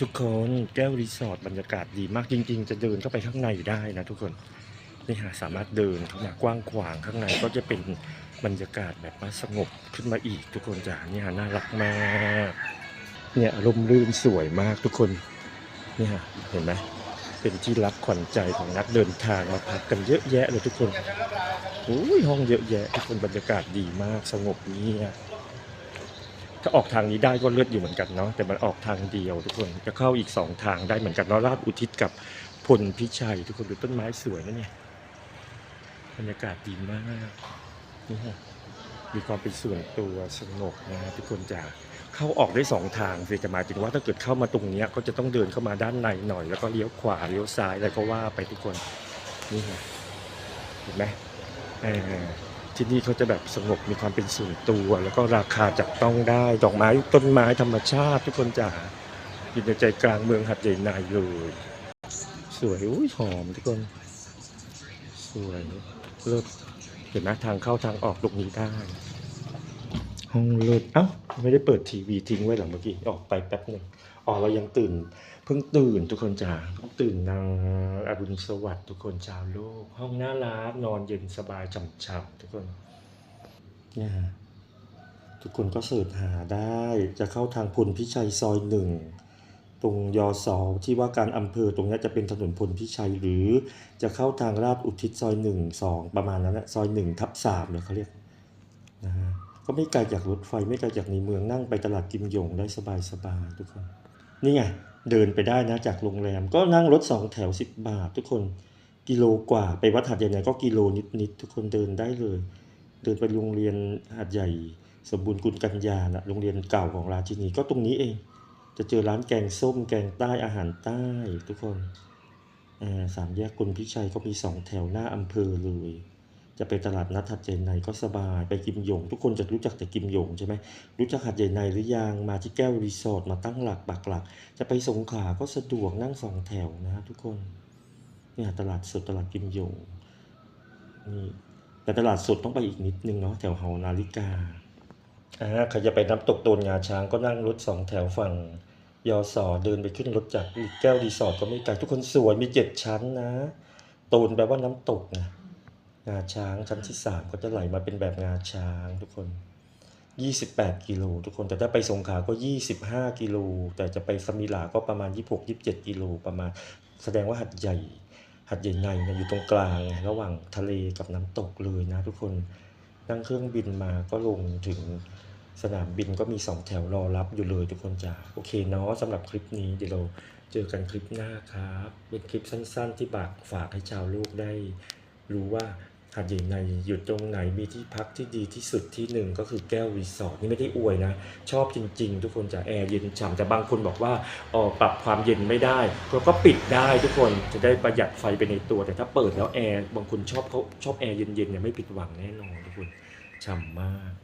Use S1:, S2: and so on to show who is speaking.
S1: ทุกคนแก้วรีสอร์ทบรรยากาศดีมากจริง ๆ จะเดินเข้าไปข้างในได้นะทุกคนนี่ฮะสามารถเดินเข้ามากว้างขวางข้างในก็จะเป็นบรรยากาศแบบว่าสงบขึ้นมาอีก ทุกคนจ๋าเนี่ยฮะน่ารักมากเนี่ยอารมณ์รื่นสวยมากทุกคนนี่ฮะเห็นไหมเป็นที่รักขวัญใจของนักเดินทางมาพักกันเยอะแยะเลยทุกคนอุ้ยห้องเยอะแยะ ทุกคนบรรยากาศดีมากสงบเงียบ ถ้าออกทางนี้ได้ก็เลือดอยู่เหมือนกันเนาะแต่มันออกทางเดียวทุกคนจะเข้าอีกสองทางได้เหมือนกันเนาะราชอุทิศกับพลพิชัยทุกคนดูต้นไม้สวยนะเนี่ยบรรยากาศดีมากนี่ฮะมีความเป็นส่วนตัวสงบนะฮะทุกคนจะเข้าออกได้สองทางสิจะหมายถึงว่าถ้าเกิดเข้ามาตรงนี้ก็จะต้องเดินเข้ามาด้านในหน่อย แล้วก็เลี้ยวขวาเลี้ยวซ้ายอะไรก็ว่าไปทุกคนนี่ฮะเห็นไหมเออ ที่นี่เขาจะแบบสงบมีความเป็นส่วนตัว แล้วก็ราคาจับต้องได้ดอกไม้ต้นไม้ธรรมชาติ ทุกคนจ๋าอยู่ในใจกลางเมืองหัดใหญ่นายเลยสวยอุ้ยหอมทุกคน สวยเลิศเห็นไหมทางเข้าทางออกตรงนี้ได้ห้องเลิศเอ้าไม่ได้เปิดทีวีทิ้งไว้เหรอเมื่อกี้ออกไปแป๊บหนึ่ง อ๋อเรายังตื่น เพิ่งตื่นทุกคนจ๋าเพิ่งตื่นนางอรุณสวัสดิ์ทุกคนชาวโลก ห้องน่ารักนอนเย็นสบายฉ่ำๆทุกคนเนี่ยฮะทุกคนก็เสิร์ชหาได้จะเข้าทางพลพิชัยซอยหนึ่งตรงยอสอที่ว่าการอำเภอตรงนี้จะเป็นถนนพลพิชัยหรือจะเข้าทางราชอุทิศซอยหนึ่งสองประมาณนั้นแหละซอยหนึ่งทับสามเนี่ยเขาเรียกนะฮะก็ไม่ไกลจากรถไฟไม่ไกลจากในเมืองนั่งไปตลาดกิมหยงได้สบายๆทุกคน นี่ไงเดินไปได้นะจากโรงแรม ก็นั่งรถสองแถว10บบาท ทุกคนกิโลกว่าไปวัดหัดใหญ่ก็กิโลนิดๆทุกคนเดินได้เลย เดินไปโรงเรียนหัดใหญ่ สมบูรณ์กุลกัญญานะโรงเรียนเก่าของราชินีก็ตรงนี้เอง จะเจอร้านแกงส้มแกงใต้อาหารใต้ ทุกคนสามแยกกุลพิชัยก็มีสองแถวหน้าอำเภอเลย จะไปตลาดนัดหัดใหญ่ในก็สบายไปกิมหยง ทุกคนจะรู้จักแต่กิมหยงใช่ไหมรู้จักหัดใหญ่ในหรือยังมาที่แก้วรีสอร์ทมาตั้งหลักปักหลัก จะไปสงขลาก็สะดวกนั่งสองแถวนะทุกคนเนี่ยตลาดสดตลาดกิมหยงนี่แต่ตลาดสดต้องไปอีกนิดนึงเนาะแถวหอนาฬิกาอ่าใครจะไปน้ำตกโตนงาช้างก็นั่งรถสองแถวฝั่งยอสอเดินไปขึ้นรถจากแก้วรีสอร์ทก็ไม่ไกลทุกคนสวยมีเจ็ดชั้นนะโตนแปลว่าน้ำตกนะ งาช้างชั้นที่สามก็จะไหลมาเป็นแบบงาช้างทุกคน 28 กิโลทุกคนแต่ถ้าไปสงขลาก็ 25 กิโลแต่จะไปสมิลาก็ประมาณ 26 27 กิโลประมาณ แสดงว่าหัดใหญ่หัดใหญ่ในเนี่ยอยู่ตรงกลางระหว่างทะเลกับน้ำตกเลยนะทุกคนนั่งเครื่องบินมาก็ลงถึงสนามบินก็มี 2 แถวรอรับอยู่เลยทุกคนจ้าโอเคเนาะสำหรับคลิปนี้เดี๋ยวเราเจอกันคลิปหน้าครับ เป็นคลิปสั้นๆ ที่บากฝากให้ชาวโลกได้รู้ว่า หาดใหญ่ในอยู่ตรงไหนมีที่พักที่ดีที่สุดที่หนึ่งก็คือแก้วรีสอร์ทนี่ไม่ได้อวยนะ ชอบจริง ๆ ทุกคนจะแอร์เย็นฉ่ำแต่บางคนบอกว่าออปรับความเย็นไม่ได้เราก็ปิดได้ทุกคนจะได้ประหยัดไฟไปในตัว แต่ถ้าเปิดแล้วแอร์บางคนชอบเขาชอบแอร์เย็นๆเนี่ยไม่ผิดหวังแน่นอนทุกคนฉ่ำมาก